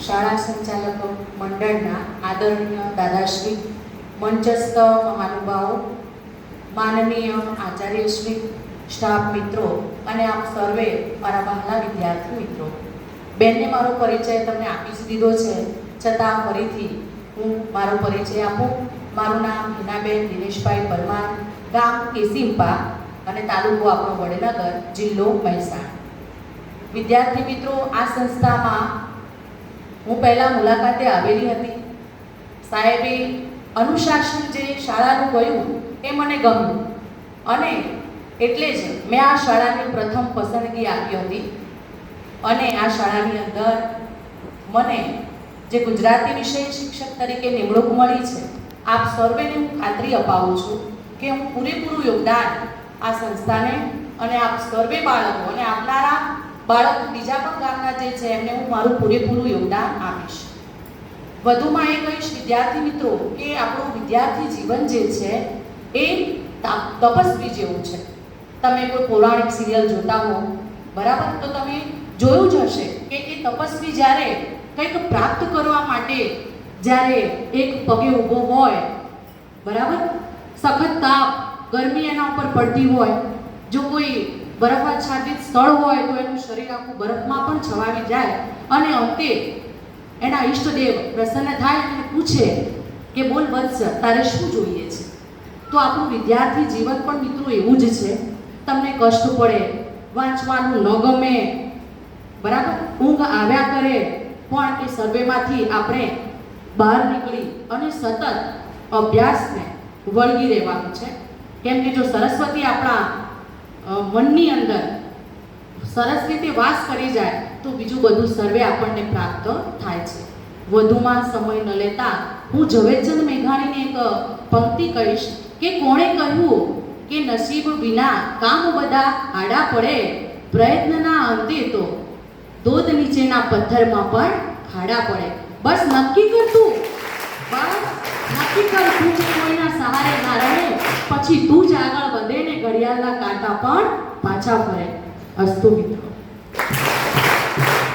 શાળા સંચાલક મંડળના આદરણીય દાદાશ્રી, મંચસ્થ મહાનુભાવો, માનનીય આચાર્યશ્રી, સ્ટાફ મિત્રો અને આપ સર્વે મારા વહાલા વિદ્યાર્થી મિત્રો. બેનને મારો પરિચય તમને આપી જ દીધો છે. છતાં ફરીથી હું મારો પરિચય આપું. મારું નામ હિનાબેન દિનેશભાઈ પરમાર, ગામ કેસિમ્પા અને તાલુકો આપણો વડનગર જિલ્લો મહેસાણા. વિદ્યાર્થી મિત્રો, આ સંસ્થામાં હું પહેલાં મુલાકાતે આવેલી હતી. સાહેબે અનુશાસન જે શાળાનું કહ્યું એ મને ગમ્યું. અને એટલે જ મેં આ શાળાની પ્રથમ પસંદગી આપી હતી. અને આ શાળાની અંદર મને જે ગુજરાતી વિષય શિક્ષક તરીકે નિમણૂક મળી છે, આપ સર્વેને હું ખાતરી અપાવું છું કે હું પૂરેપૂરું યોગદાન આ સંસ્થાને અને આપ સર્વે બાળકો અને આપનારા બાળકો બીજા પણ ગામના જે છે, એમને હું મારું પૂરેપૂરું યોગદાન આપીશ. વધુમાં એ કહીશ, વિદ્યાર્થી મિત્રો, કે આપણું વિદ્યાર્થી જીવન જે છે, એ તપસ્વી જેવું છે. તમે કોઈ પૌરાણિક સિરિયલ જોતા હો, બરાબર? તો તમે જોયું જ હશે કે એ તપસ્વી જ્યારે કંઈક પ્રાપ્ત કરવા માટે જ્યારે એક પગે ઊભો હોય, બરાબર? સખત તાપ ગરમી એના ઉપર પડતી હોય, જો કોઈ બરફાચ્છાદિત સ્થળ હોય તો એનું શરીર આખું બરફમાં પણ છવાવી જાય. અને અંતે એના ઈષ્ટદેવ પ્રસન્ન થાય અને પૂછે કે બોલ વત્સ, તારે શું જોઈએ છે? તો આપણું વિદ્યાર્થી જીવન પણ મિત્રો એવું જ છે. તમને કષ્ટ પડે, વાંચવાનું ન ગમે, બરાબર? ઊંઘ આવ્યા કરે, પણ એ સર્વેમાંથી આપણે બહાર નીકળી અને સતત અભ્યાસને વળગી રહેવાનું છે. કેમ કે જો સરસ્વતી આપણા મનની અંદર સરસ રીતે વાસ કરી જાય તો બીજું બધું સર્વે આપણને પ્રાપ્ત થાય છે. વધુમાં સમય ન લેતા હું ઝવેરચંદ મેઘાણીને એક પંક્તિ કહીશ કે કોણે કહ્યું કે નસીબ વિના કામ બધા આડા પડે, પ્રયત્નના અંતે તો ધોધ નીચેના પથ્થરમાં પણ ખાડા પડે. બસ નક્કી કર તું. બસ નક્કી કર પછી તું જ આગળ વધે ને ઘડિયાળના કાંટા પણ પાછા ફરે. અસ્તુ મિત્રો.